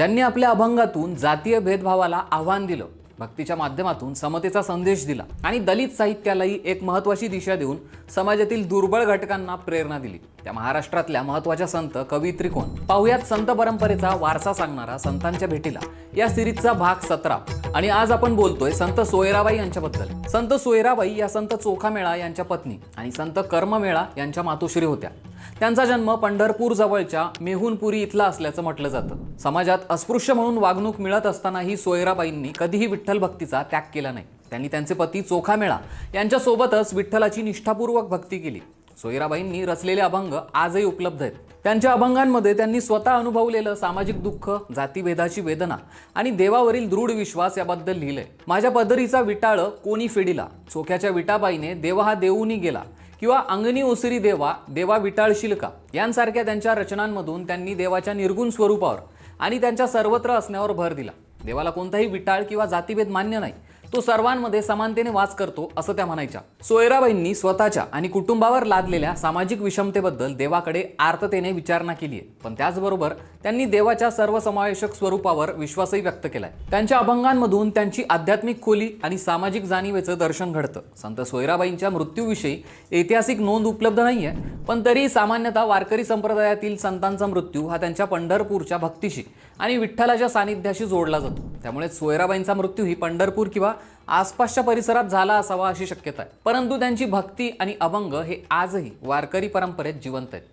ज्यांनी आपल्या अभंगातून जातीय भेदभावाला आव्हान दिलं भक्तीच्या माध्यमातून समतेचा संदेश दिला आणि दलित साहित्यालाही एक महत्वाची दिशा देऊन समाजातील दुर्बळ घटकांना प्रेरणा दिली. त्या महाराष्ट्रातल्या महत्त्वाच्या संत कवयित्री कोण पाहुयात संत परंपरेचा वारसा सांगणारा संतांच्या भेटीला. या सिरीजचा भाग सतरा. आणि आज आपण बोलतोय संत सोयराबाई यांच्याबद्दल. संत सोयराबाई या संत चोखामेळा यांच्या पत्नी आणि संत कर्ममेळा यांच्या मातोश्री होत्या. त्यांचा जन्म पंढरपूर जवळच्या मेहुनपुरी इथला असल्याचं म्हटलं जातं. समाजात अस्पृश्य म्हणून वागणूक मिळत असतानाही सोयराबाईंनी कधीही विठ्ठल भक्तीचा त्याग केला नाही. त्यांनी त्यांचे पती चोखामेळा यांच्यासोबतच विठ्ठलाची निष्ठापूर्वक भक्ती केली. सोयराबाईंनी रचलेले अभंग आजही उपलब्ध आहेत. त्यांच्या अभंगांमध्ये त्यांनी स्वतः अनुभवलेलं सामाजिक दुःख जातीभेदाची वेदना आणि देवावरील दृढ विश्वास याबद्दल लिहिलंय. माझ्या पदरीचा विटाळ कोणी फेडिला? चोख्याच्या विटाबाईने देव हा देऊनी गेला किंवा अंगणी ओसरी देवा देवा विटाळशील का? यांसारख्या त्यांच्या रचनांमधून त्यांनी देवाच्या निर्गुण स्वरूपावर आणि त्यांच्या सर्वत्र असण्यावर भर दिला. देवाला कोणताही विटाळ किंवा जातीभेद मान्य नाही. तो सर्वांमध्ये समानतेने वास करतो असं त्या म्हणायच्या. सोयराबाईंनी स्वतःच्या आणि कुटुंबावर लादलेल्या सामाजिक विषमतेबद्दल देवाकडे आर्ततेने विचारणा केली आहे. पण त्याचबरोबर त्यांनी देवाच्या सर्वसमावेशक स्वरूपावर विश्वासही व्यक्त केलाय. त्यांच्या अभंगांमधून त्यांची आध्यात्मिक खोली आणि सामाजिक जाणीवेचं दर्शन घडतं. संत सोयराबाईंच्या मृत्यूविषयी ऐतिहासिक नोंद उपलब्ध नाही आहे पण तरी सामान्यतः वारकरी संप्रदायातील संतांचा मृत्यू हा त्यांच्या पंढरपूरच्या भक्तीशी आणि विठ्ठलाच्या सानिध्याशी जोडला जातो. त्यामुळे सोयराबाईंचा मृत्यू ही पंढरपूर किंवा आसपासच्या परिसरात झाला असावा अशी शक्यता आहे. परंतु त्यांची भक्ती आणि अभंग हे आजही वारकरी परंपरेत जिवंत आहेत.